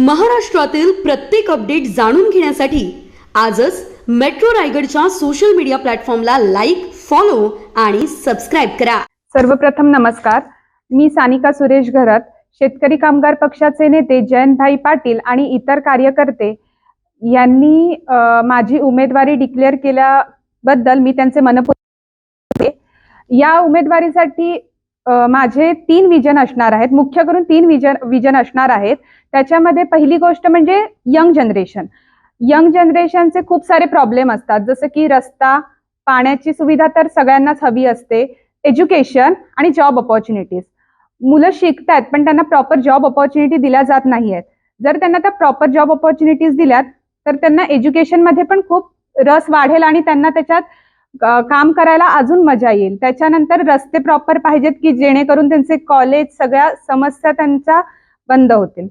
महाराष्ट्रातील प्रत्येक अपडेट जाणून घेण्यासाठी आजच मेट्रो रायगडच्या सोशल मीडिया प्लॅटफॉर्मला लाईक फॉलो आणि सबस्क्राईब करा. सर्वप्रथम नमस्कार. मी सानिका सुरेश घरत शेतकरी कामगार पक्षाचे नेते जयंतभाई पाटील आणि इतर कार्यकर्ते यांनी माझी उमेदवारी डिक्लेअर केल्याबद्दल मी त्यांचे मनपूर्वक या उमेदवारीसाठी माझे तीन विजन असणार आहेत. मुख्य करून तीन विजन विजन असणार आहेत. त्याच्यामध्ये पहिली गोष्ट म्हणजे यंग जनरेशन यंग जनरेशनचे खूप सारे प्रॉब्लेम असतात. जसं की रस्ता पाण्याची सुविधा तर सगळ्यांनाच हवी असते. एज्युकेशन आणि जॉब ऑपॉर्च्युनिटीज मुलं शिकतात पण त्यांना प्रॉपर जॉब ऑपॉर्च्युनिटी दिल्या जात नाही आहेत जर त्यांना त्या प्रॉपर जॉब ऑपॉर्च्युनिटीज दिल्यात तर त्यांना एज्युकेशनमध्ये पण खूप रस वाढेल आणि त्यांना त्याच्यात काम करायला अजून मजा येईल. त्याच्यानंतर रस्ते प्रॉपर पाहिजेत की जेणेकरून त्यांचे कॉलेज सगळ्या समस्या त्यांच्या बंद होतील.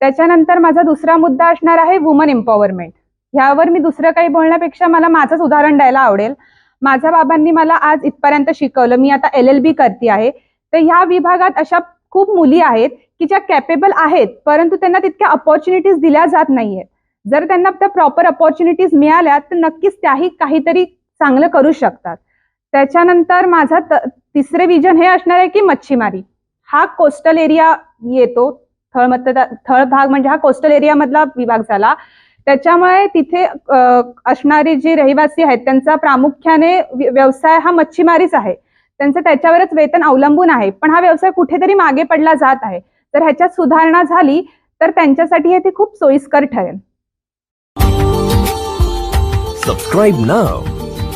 त्याच्यानंतर माझा दुसरा मुद्दा असणार आहे वुमन एम्पॉवरमेंट ह्यावर मी दुसरं काही बोलण्यापेक्षा मला माझंच उदाहरण द्यायला आवडेल. माझ्या बाबांनी मला आज इथपर्यंत शिकवलं. मी आता एल एल बी करते आहे. तर ह्या विभागात अशा खूप मुली आहेत की ज्या कॅपेबल आहेत परंतु त्यांना तितक्या अपॉर्च्युनिटीज दिल्या जात नाहीये जर त्यांना त्या प्रॉपर अपॉर्च्युनिटीज मिळाल्या तर नक्कीच त्याही काहीतरी चांगलं करू शकतात. त्याच्यानंतर माझा त- तिसरे विजन हे असणार आहे की मच्छीमारी. हा कोस्टल एरिया येतो. थळ मतदा थळ भाग म्हणजे हा कोस्टल एरिया मधला विभाग झाला. त्याच्यामुळे तिथे असणारे जे रहिवासी आहेत त्यांचा प्रामुख्याने व्यवसाय हा मच्छीमारीच आहे. त्यांचं त्याच्यावरच वेतन अवलंबून आहे. पण हा व्यवसाय कुठेतरी मागे पडला जात आहे. तर ह्याच्यात सुधारणा झाली तर त्यांच्यासाठी हे ते खूप सोयीस्कर ठरेल. Subscribe now